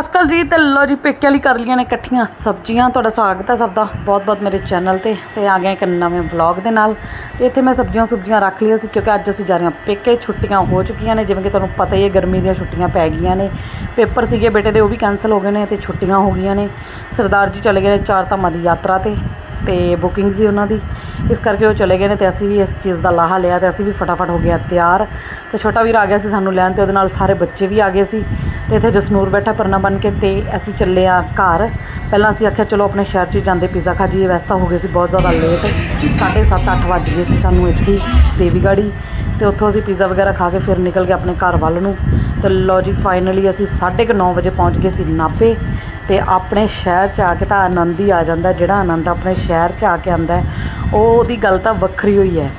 ਅਸਕਲ ਜੀ ਤੇ ਲੋ ਜੀ ਪੇਕੇ ਵਾਲੀ ਕਰ ਲੀਆਂ ਨੇ ਇਕੱਠੀਆਂ ਸਬਜ਼ੀਆਂ। ਤੁਹਾਡਾ ਸਵਾਗਤ ਹੈ ਸਭ ਦਾ। ਬਹੁਤ-ਬਹੁਤ ਮੇਰੇ ਚੈਨਲ ਤੇ। ਤੇ ਆ ਗਏ ਇੱਕ ਨਵੇਂ ਵਲੌਗ ਦੇ ਨਾਲ। ਤੇ ਇੱਥੇ ਮੈਂ ਸਬਜ਼ੀਆਂ ਸੁਬਜ਼ੀਆਂ ਰੱਖ ਲਈਆਂ ਸੀ ਕਿਉਂਕਿ ਅੱਜ ਅਸੀਂ ਜਾ ਰਹੇ ਹਾਂ ਪੇਕੇ। ਛੁੱਟੀਆਂ ਹੋ ਚੁੱਕੀਆਂ ਨੇ, ਜਿਵੇਂ ਕਿ ਤੁਹਾਨੂੰ ਪਤਾ ਹੀ ਹੈ, ਗਰਮੀ ਦੀਆਂ ਛੁੱਟੀਆਂ ਪੈ ਗਈਆਂ ਨੇ। ਪੇਪਰ ਸੀਗੇ ਬੇਟੇ ਦੇ, ਉਹ ਵੀ ਕੈਨਸਲ ਹੋ ਗਏ ਨੇ ਤੇ ਛੁੱਟੀਆਂ ਹੋ ਗਈਆਂ ਨੇ। ਸਰਦਾਰ ਜੀ ਚਲੇ ਗਏ ਨੇ ਚਾਰ ਧਾਮਾਂ ਦੀ ਯਾਤਰਾ ਤੇ। ਤੇ ਬੁਕਿੰਗ ਸੀ ਉਹਨਾਂ ਦੀ। ਇਸ ਕਰਕੇ ਉਹ ਚਲੇ ਗਏ ਨੇ ਤੇ ਅਸੀਂ ਵੀ ਇਸ ਚੀਜ਼ ਦਾ ਲਾਹਾ ਲਿਆ ਤੇ ਅਸੀਂ ਵੀ ਫਟਾਫਟ ਹੋ ਗਿਆ ਤਿਆਰ। ਤੇ ਛੋਟਾ ਵੀਰ ਆ ਗਿਆ ਸੀ ਸਾਨੂੰ ਲੈਣ ਤੇ ਉਹਦੇ ਨਾਲ ਸਾਰੇ ਬੱਚੇ ਵੀ ਆ ਗਏ ਸੀ ਤੇ ਇੱਥੇ ਜਸਨੂਰ ਬੈਠਾ ਪਰਨਾ ਬਣ ਕੇ ਤੇ ਅਸੀਂ ਚੱਲੇ ਆ ਘਰ। ਪਹਿਲਾਂ ਅਸੀਂ ਆਖਿਆ, ਚਲੋ ਆਪਣੇ ਸ਼ਹਿਰ 'ਚ ਜਾਂਦੇ, ਪੀਜ਼ਾ ਖਾ ਜੀਏ ਵੈਸੇ ਤਾਂ ਹੋ ਗਏ ਸੀ ਬਹੁਤ ਜ਼ਿਆਦਾ ਲੇਟ। 7:30 ਅੱਠ ਵੱਜ ਗਏ ਸੀ ਸਾਨੂੰ ਇੱਥੇ ਦੇਵੀਗੜੀ ਦੇਵੀਗੜ੍ਹੀ ਤੇ ਉੱਥੋਂ ਅਸੀਂ ਪੀਜ਼ਾ ਵਗੈਰਾ ਖਾ ਕੇ ਫਿਰ ਨਿਕਲ ਗਏ ਆਪਣੇ ਘਰ ਵੱਲ ਨੂੰ। ਤੇ ਲੋ ਜੀ ਫਾਈਨਲੀ ਅਸੀਂ 9:30 ਵਜੇ ਪਹੁੰਚ ਗਏ ਸੀ ਨਾਪੇ ਤੇ ਆਪਣੇ ਸ਼ਹਿਰ 'ਚ ਆ ਕੇ ਤਾਂ ਆਨੰਦ ਹੀ ਆ ਜਾਂਦਾ, ਜਿਹੜਾ ਆਨੰਦ ਆਪਣੇ ਸ਼ਹਿਰ 'ਚ ਆ ਕੇ ਆਉਂਦਾ ਉਹ ਉਹਦੀ ਗੱਲ ਤਾਂ ਵੱਖਰੀ ਹੋਈ ਹੈ।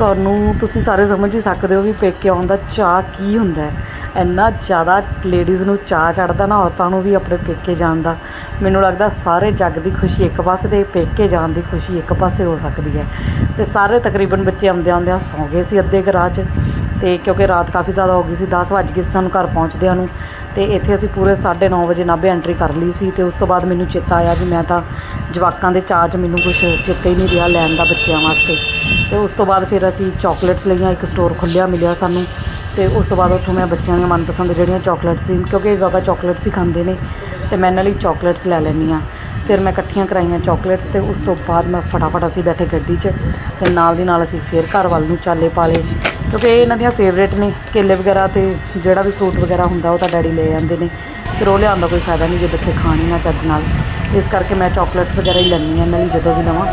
ਤੁਹਾਨੂੰ ਤੁਸੀਂ ਸਾਰੇ ਸਮਝ ਹੀ ਸਕਦੇ ਹੋ ਵੀ ਪੇਕੇ ਆਉਣ ਦਾ ਚਾਅ ਕੀ ਹੁੰਦਾ ਹੈ। ਇੰਨਾ ਜ਼ਿਆਦਾ ਲੇਡੀਜ਼ ਨੂੰ ਚਾਅ ਚੜਦਾ ਨਾ ਔਰਤਾਂ ਨੂੰ ਵੀ ਆਪਣੇ ਪੇਕੇ ਜਾਣ ਦਾ। ਮੈਨੂੰ ਲੱਗਦਾ ਸਾਰੇ ਜੱਗ ਦੀ ਖੁਸ਼ੀ ਇੱਕ ਪਾਸੇ ਤੇ ਪੇਕੇ ਜਾਣ ਦੀ ਖੁਸ਼ੀ ਇੱਕ ਪਾਸੇ ਹੋ ਸਕਦੀ ਹੈ। ਤੇ ਸਾਰੇ ਤਕਰੀਬਨ ਬੱਚੇ ਆਉਂਦੇ ਆਉਂਦਿਆਂ ਸੌਂ ਗਏ ਸੀ ਅੱਧੇ ਕੁ 'ਚ। ਤੇ ਕਿਉਂਕਿ ਰਾਤ ਕਾਫੀ ਜ਼ਿਆਦਾ ਹੋ ਗਈ ਸੀ 10 ਵੱਜ ਗਏ ਸਾਨੂੰ ਘਰ ਪਹੁੰਚਦਿਆਂ ਨੂੰ। ਤੇ ਇੱਥੇ ਅਸੀਂ ਪੂਰੇ 9:30 ਵਜੇ ਨਾਭੇ ਐਂਟਰੀ ਕਰ ਲਈ ਸੀ ਤੇ ਉਸ ਤੋਂ ਬਾਅਦ ਮੈਨੂੰ ਚੇਤਾ ਆਇਆ ਵੀ ਮੈਂ ਤਾਂ ਜਵਾਕਾਂ ਦੇ ਚਾਅ 'ਚ ਮੈਨੂੰ ਕੁਝ ਚੇਤੇ ਹੀ ਨਹੀਂ ਰਿਹਾ ਲੈਣ ਦਾ ਬੱਚਿਆਂ ਵਾਸਤੇ। ਤੇ ਉਸ ਤੋਂ ਬਾਅਦ ਫਿਰ ਅਸੀਂ ਚਾਕਲੇਟਸ ਲਈਆਂ, ਇੱਕ ਸਟੋਰ ਖੁੱਲਿਆ ਮਿਲਿਆ ਸਾਨੂੰ ਤੇ ਉਸ ਤੋਂ ਬਾਅਦ ਉੱਥੋਂ ਮੈਂ ਬੱਚਿਆਂ ਦੀਆਂ ਮਨਪਸੰਦ ਜਿਹੜੀਆਂ ਚਾਕਲੇਟਸ ਸੀ, ਕਿਉਂਕਿ ਇਹ ਜ਼ਿਆਦਾ ਚਾਕਲੇਟਸ ਹੀ ਖਾਂਦੇ ਨੇ, ਤੇ ਮੈਂ ਇਹਨਾਂ ਲਈ ਚਾਕਲੇਟਸ ਲੈ ਲੈਂਦੀ ਹਾਂ। ਫਿਰ ਮੈਂ ਇਕੱਠੀਆਂ ਕਰਾਈਆਂ ਚਾਕਲੇਟਸ ਤੇ ਉਸ ਤੋਂ ਬਾਅਦ ਮੈਂ ਫਟਾਫਟ ਅਸੀਂ ਬੈਠੇ ਗੱਡੀ 'ਚ ਤੇ ਨਾਲ ਦੀ ਨਾਲ ਅਸੀਂ ਫਿਰ ਘਰ ਵੱਲ ਨੂੰ ਚਾਲੇ ਪਾ ਲਏ, ਕਿਉਂਕਿ ਇਹ ਇਹਨਾਂ ਦੀਆਂ ਫੇਵਰੇਟ ਨੇ, ਕੇਲੇ ਵਗੈਰਾ ਤੇ ਜਿਹੜਾ ਵੀ ਫਰੂਟ ਵਗੈਰਾ ਹੁੰਦਾ ਉਹ ਤਾਂ ਡੈਡੀ ਲੈ ਜਾਂਦੇ ਨੇ, ਫਿਰ ਉਹ ਲਿਆਉਣ ਦਾ ਕੋਈ ਫਾਇਦਾ ਨਹੀਂ ਜੇ ਬੱਚੇ ਖਾਣ ਹੀ ਨਾ ਚੱਜ ਨਾਲ। ਇਸ ਕਰਕੇ ਮੈਂ ਚਾਕਲੇਟਸ ਵਗੈਰਾ ਹੀ ਲੈਂਦੀ ਹਾਂ ਇਹਨਾਂ ਲਈ ਜਦੋਂ ਵੀ ਲਵਾਂ।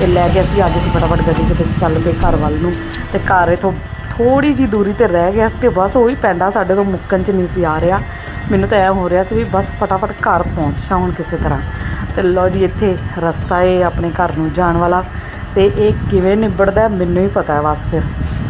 ਤੇ ਲੈ ਕੇ ਅਸੀਂ ਆ ਗਏ ਸੀ ਫਟਾਫਟ ਗੱਡੀ 'ਚ ਤੇ ਚੱਲ ਪਏ ਘਰ ਵੱਲ ਨੂੰ। ਤੇ ਘਰ ਇਥੋਂ ਥੋੜੀ ਜੀ ਦੂਰੀ ਤੇ ਰਹਿ ਗਿਆ ਸੀ ਤੇ ਬਸ ਉਹੀ ਪੈਂਡਾ ਸਾਡੇ ਤੋਂ ਮੁੱਕਣ 'ਚ ਨਹੀਂ ਸੀ ਆ ਰਿਹਾ। ਮੈਨੂੰ ਤਾਂ ਐ ਹੋ ਰਿਹਾ ਸੀ ਵੀ ਬਸ ਫਟਾਫਟ ਘਰ ਪਹੁੰਚਾਂ ਹੁਣ ਕਿਸੇ ਤਰ੍ਹਾਂ। ਤੇ ਲਓ ਜੀ ਇੱਥੇ ਰਸਤਾ ਏ ਆਪਣੇ ਘਰ ਨੂੰ ਜਾਣ ਵਾਲਾ। ਤੇ ਇਹ ਕਿਵੇਂ ਨਿਬੜਦਾ ਮੈਨੂੰ ਹੀ ਪਤਾ ਹੈ ਬਸ ਫਿਰ।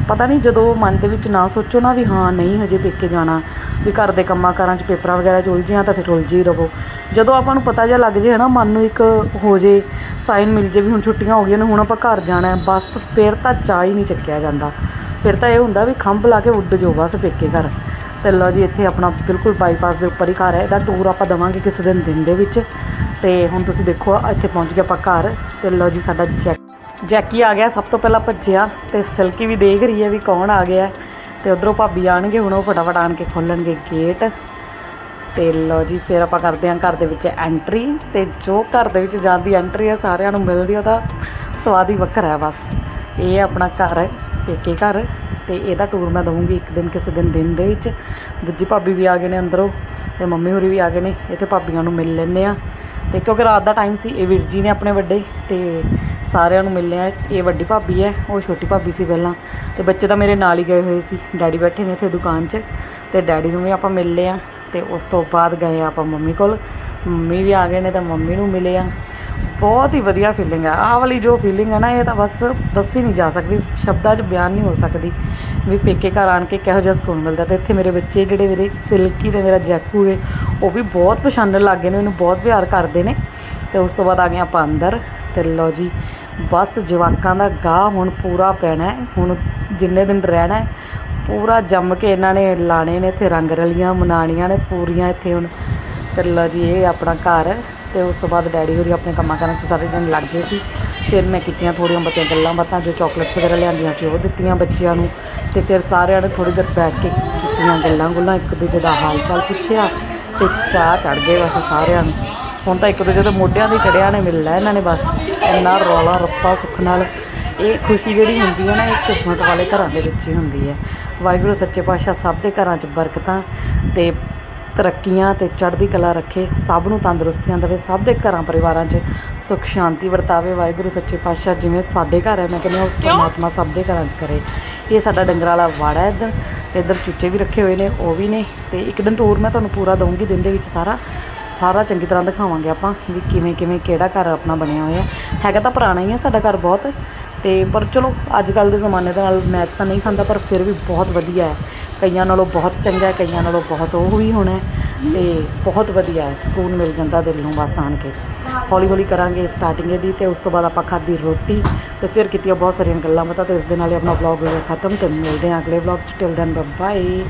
ਪਤਾ ਨਹੀਂ ਜਦੋਂ ਮਨ ਦੇ ਵਿੱਚ ਨਾ ਸੋਚੋ ਨਾ ਵੀ ਹਾਂ, ਨਹੀਂ ਹਜੇ ਪੇਕੇ ਜਾਣਾ, ਵੀ ਘਰ ਦੇ ਕੰਮਾਂ ਕਾਰਾਂ 'ਚ ਪੇਪਰਾਂ ਵਗੈਰਾ 'ਚ ਉਲਝਿਆ ਤਾਂ ਫਿਰ ਉਲਝੇ ਹੀ ਰਹੋ। ਜਦੋਂ ਆਪਾਂ ਨੂੰ ਪਤਾ ਜਿਹਾ ਲੱਗ ਜੇ ਹੈ ਨਾ ਮਨ ਨੂੰ ਇੱਕ ਹੋ ਜੇ, ਸਾਈਨ ਮਿਲ ਜੇ ਵੀ ਹੁਣ ਛੁੱਟੀਆਂ ਹੋ ਗਈਆਂ ਨੇ, ਹੁਣ ਆਪਾਂ ਘਰ ਜਾਣਾ, ਬਸ ਫਿਰ ਤਾਂ ਚਾਹ ਹੀ ਨਹੀਂ ਚੱਕਿਆ ਜਾਂਦਾ। ਫਿਰ ਤਾਂ ਇਹ ਹੁੰਦਾ ਵੀ ਖੰਭ ਲਾ ਕੇ ਉੱਡ ਜਾਓ ਬਸ ਪੇਕੇ ਘਰ। ਤੇ ਲਓ ਜੀ, ਇੱਥੇ ਆਪਣਾ ਬਿਲਕੁਲ ਬਾਈਪਾਸ ਦੇ ਉੱਪਰ ਹੀ ਘਰ ਹੈ, ਇਹਦਾ ਟੂਰ ਆਪਾਂ ਦਵਾਂਗੇ ਕਿਸੇ ਦਿਨ ਦਿਨ ਦੇ ਵਿੱਚ। ਤੇ ਹੁਣ ਤੁਸੀਂ ਦੇਖੋ, ਇੱਥੇ ਪਹੁੰਚ ਗਏ ਆਪਾਂ ਘਰ। ਤੇ ਲਓ ਜੀ, ਸਾਡਾ ਜੈਕ ਜੈਕੀ ਆ ਗਿਆ, ਸਭ ਤੋਂ ਪਹਿਲਾਂ ਭੱਜਿਆ ਤੇ ਸਿਲਕੀ ਵੀ ਦੇਖ ਰਹੀ ਹੈ ਵੀ ਕੌਣ ਆ ਗਿਆ। ਤੇ ਉਧਰੋਂ ਭਾਬੀ ਆਣਗੇ, ਹੁਣ ਉਹ ਫਟਾਫਟ ਆਣ ਕੇ ਖੋਲਣਗੇ ਗੇਟ ਤੇ ਲਓ ਜੀ, ਫਿਰ ਆਪਾਂ ਕਰਦੇ ਹਾਂ ਘਰ ਦੇ ਵਿੱਚ ਐਂਟਰੀ ਤੇ ਜੋ ਘਰ ਦੇ ਵਿੱਚ ਜਾਂਦੀ ਐਂਟਰੀ ਹੈ, ਸਾਰਿਆਂ ਨੂੰ ਮਿਲਦੀ ਉਹਦਾ ਸਵਾਦ ਹੀ ਵੱਖਰਾ ਹੈ ਬਸ। ਇਹ ਆਪਣਾ ਘਰ ਹੈ, ਪੇਕੇ ਘਰ। ਤੇ ਇਹਦਾ ਟੂਰ ਮੈਂ ਦਵਾਂਗੀ ਇੱਕ ਦਿਨ ਕਿਸੇ ਦਿਨ ਦਿਨ ਦੇ ਵਿੱਚ। ਦੂਜੀ ਭਾਬੀ ਵੀ ਆ ਗਏ ਨੇ ਅੰਦਰੋਂ ਤੇ ਮੰਮੀ ਹੋਰੀ ਵੀ ਆ ਗਏ ਨੇ, ਇੱਥੇ ਭਾਬੀਆਂ ਨੂੰ ਮਿਲ ਲੈਂਦੇ ਆ ਤੇ ਕਿਉਂਕਿ ਰਾਤ ਦਾ ਟਾਈਮ ਸੀ, ਇਹ ਵੀਰ ਜੀ ਨੇ ਆਪਣੇ ਵੱਡੇ ਤੇ ਸਾਰਿਆਂ ਨੂੰ ਮਿਲਨੇ ਆ। ਇਹ ਵੱਡੀ ਭਾਬੀ ਹੈ, ਉਹ ਛੋਟੀ ਭਾਬੀ ਸੀ ਪਹਿਲਾਂ। ਤੇ ਬੱਚੇ ਤਾਂ ਮੇਰੇ ਨਾਲ ਹੀ ਗਏ ਹੋਏ ਸੀ, ਡੈਡੀ ਬੈਠੇ ਨੇ ਇੱਥੇ ਦੁਕਾਨ 'ਚ ਤੇ ਡੈਡੀ ਨੂੰ ਵੀ ਆਪਾਂ ਮਿਲ ਲਿਆ ਤੇ ਉਸ ਤੋਂ ਬਾਅਦ ਗਏ ਆਪਾਂ ਮੰਮੀ ਕੋਲ। ਮੰਮੀ ਵੀ ਆ ਗਏ ਨੇ ਤਾਂ ਮੰਮੀ ਨੂੰ ਮਿਲੇ ਆ ਬਹੁਤ ਹੀ ਵਧੀਆ ਫੀਲਿੰਗ ਆ। ਆਹ ਵਾਲੀ ਜੋ ਫੀਲਿੰਗ ਹੈ ਨਾ, ਇਹ ਤਾਂ ਬਸ ਦੱਸੀ ਨਹੀਂ ਜਾ ਸਕਦੀ, ਸ਼ਬਦਾਂ 'ਚ ਬਿਆਨ ਨਹੀਂ ਹੋ ਸਕਦੀ ਵੀ ਪੇਕੇ ਘਰ ਆਣ ਕੇ ਕਿਹੋ ਜਿਹਾ ਸਕੂਨ ਮਿਲਦਾ। ਤੇ ਇੱਥੇ ਮੇਰੇ ਬੱਚੇ ਜਿਹੜੇ ਮੇਰੇ ਸਿਲਕੀ ਤੇ ਮੇਰਾ ਜੈਕੂ ਹੈ ਉਹ ਵੀ ਬਹੁਤ ਪਛਾਣਨ ਲੱਗ ਗਏ ਨੇ, ਮੈਨੂੰ ਬਹੁਤ ਪਿਆਰ ਕਰਦੇ ਨੇ। ਤੇ ਉਸ ਤੋਂ ਬਾਅਦ ਆ ਗਏ ਆਪਾਂ ਅੰਦਰ। ਤੇ ਲਓ ਜੀ, ਬਸ ਜਵਾਕਾਂ ਦਾ ਗਾਹ ਹੁਣ ਪੂਰਾ ਪੈਣਾ ਹੁਣ ਜਿੰਨੇ ਦਿਨ ਰਹਿਣਾ ਪੂਰਾ ਜੰਮ ਕੇ ਇਹਨਾਂ ਨੇ ਲਾਣੇ ਨੇ ਇੱਥੇ ਰੰਗ ਰਲੀਆਂ ਮਨਾਣੀਆਂ ਨੇ ਪੂਰੀਆਂ ਇੱਥੇ ਹੁਣ। ਤੇ ਲਓ ਜੀ, ਇਹ ਆਪਣਾ ਘਰ ਹੈ ਤੇ ਉਸ ਤੋਂ ਬਾਅਦ ਡੈਡੀ ਹੋਰੀ ਆਪਣੇ ਕੰਮਾਂ ਕਾਰਾਂ 'ਚ ਸਾਰੇ ਦਿਨ ਲੱਗ ਗਏ ਸੀ। ਫਿਰ ਮੈਂ ਕੀਤੀਆਂ ਥੋੜ੍ਹੀਆਂ ਬਹੁਤੀਆਂ ਗੱਲਾਂ ਬਾਤਾਂ, ਜੋ ਚਾਕਲੇਟਸ ਵਗੈਰਾ ਲਿਆਂਦੀਆਂ ਸੀ ਉਹ ਦਿੱਤੀਆਂ ਬੱਚਿਆਂ ਨੂੰ। ਤੇ ਫਿਰ ਸਾਰਿਆਂ ਨੇ ਥੋੜ੍ਹੀ ਦੇਰ ਬੈਠ ਕੇ ਕੀਤੀਆਂ ਗੱਲਾਂ ਗੁੱਲਾਂ, ਇੱਕ ਦੂਜੇ ਦਾ ਹਾਲ ਚਾਲ ਪੁੱਛਿਆ ਤੇ ਚਾਹ ਚੜ ਗਏ ਬਸ ਸਾਰਿਆਂ ਨੂੰ। ਹੁਣ ਤਾਂ ਇੱਕ ਦੂਜੇ ਦੇ ਮੋਢਿਆਂ ਦੀ ਕੜਿਆਂ ਨੇ ਮਿਲਣਾ ਇਹਨਾਂ ਨੇ ਬਸ ਇੰਨਾ ਰੌਲਾ ਰੱਪਾ ਸੁੱਖ ਨਾਲ। ਇਹ ਖੁਸ਼ੀ ਜਿਹੜੀ ਹੁੰਦੀ ਹੈ ਨਾ ਇਹ ਕਿਸਮਤ ਵਾਲੇ ਘਰਾਂ ਦੇ ਵਿੱਚ ਹੀ ਹੁੰਦੀ ਹੈ। ਵਾਹਿਗੁਰੂ ਸੱਚੇ ਪਾਤਸ਼ਾਹ ਸਭ ਦੇ ਘਰਾਂ 'ਚ ਬਰਕਤਾਂ ਤੇ ਤਰੱਕੀਆਂ ਤੇ ਚੜ੍ਹਦੀ ਕਲਾ ਰੱਖੇ ਸਭ ਨੂੰ ਤੰਦਰੁਸਤੀਆਂ ਦੇਵੇ ਸਭ ਦੇ ਘਰਾਂ ਪਰਿਵਾਰਾਂ 'ਚ ਸੁੱਖ ਸ਼ਾਂਤੀ ਵਰਤਾਵੇ। ਵਾਹਿਗੁਰੂ ਸੱਚੇ ਪਾਤਸ਼ਾਹ ਜਿਵੇਂ ਸਾਡੇ ਘਰ ਹੈ ਮੈਂ ਕਹਿੰਦੀ ਹਾਂ ਉਹ ਪਰਮਾਤਮਾ ਸਭ ਦੇ ਘਰਾਂ 'ਚ ਕਰੇ। ਇਹ ਸਾਡਾ ਡੰਗਰਾਂ ਵਾਲਾ ਵਾੜਾ ਹੈ ਇੱਧਰ ਤੇ ਇੱਧਰ ਚੁੱਚੇ ਵੀ ਰੱਖੇ ਹੋਏ ਨੇ ਉਹ ਵੀ ਨੇ। ਤੇ ਇੱਕ ਦਿਨ ਟੂਰ ਮੈਂ ਤੁਹਾਨੂੰ ਪੂਰਾ ਦਊਂਗੀ ਦਿਨ ਦੇ ਵਿੱਚ ਸਾਰਾ। ਸਾਰਾ ਚੰਗੀ ਤਰ੍ਹਾਂ ਦਿਖਾਵਾਂਗੇ ਆਪਾਂ ਵੀ ਕਿਵੇਂ ਕਿਵੇਂ ਕਿਹੜਾ ਘਰ ਆਪਣਾ ਬਣਿਆ ਹੋਇਆ। ਹੈਗਾ ਤਾਂ ਪੁਰਾਣਾ ਹੀ ਹੈ ਸਾਡਾ ਘਰ ਬਹੁਤ। ਤੇ ਪਰ ਚਲੋ, ਅੱਜ ਕੱਲ ਦੇ ਜ਼ਮਾਨੇ ਦੇ ਨਾਲ ਮੈਚ ਤਾਂ ਨਹੀਂ ਖਾਂਦਾ, ਪਰ ਫਿਰ ਵੀ ਬਹੁਤ ਵਧੀਆ ਹੈ। ਕਈਆਂ ਨਾਲੋਂ ਬਹੁਤ ਚੰਗਾ ਹੈ, ਕਈਆਂ ਨਾਲੋਂ ਬਹੁਤ ਉਹ ਵੀ ਹੋਣਾ ਹੈ। ਤੇ ਬਹੁਤ ਵਧੀਆ ਹੈ, ਸਕੂਨ ਮਿਲ ਜਾਂਦਾ ਦਿਲ ਨੂੰ ਬਸ ਆਣ ਕੇ। ਹੌਲੀ ਹੌਲੀ ਕਰਾਂਗੇ ਸਟਾਰਟਿੰਗ ਇਹਦੀ ਤੇ ਉਸ ਤੋਂ ਬਾਅਦ ਆਪਾਂ ਖਾਧੀ ਰੋਟੀ ਤੇ ਫਿਰ ਕੀਤੀਆਂ ਬਹੁਤ ਸਾਰੀਆਂ ਗੱਲਾਂ ਬਾਤਾਂ ਤੇ ਇਸ ਦੇ ਨਾਲ ਹੀ ਆਪਣਾ ਵਲੌਗ ਹੋ ਗਿਆ ਖਤਮ ਤੇ ਮਿਲਦੇ ਹਾਂ ਅਗਲੇ ਵਲੌਗ 'ਚ। Till then bye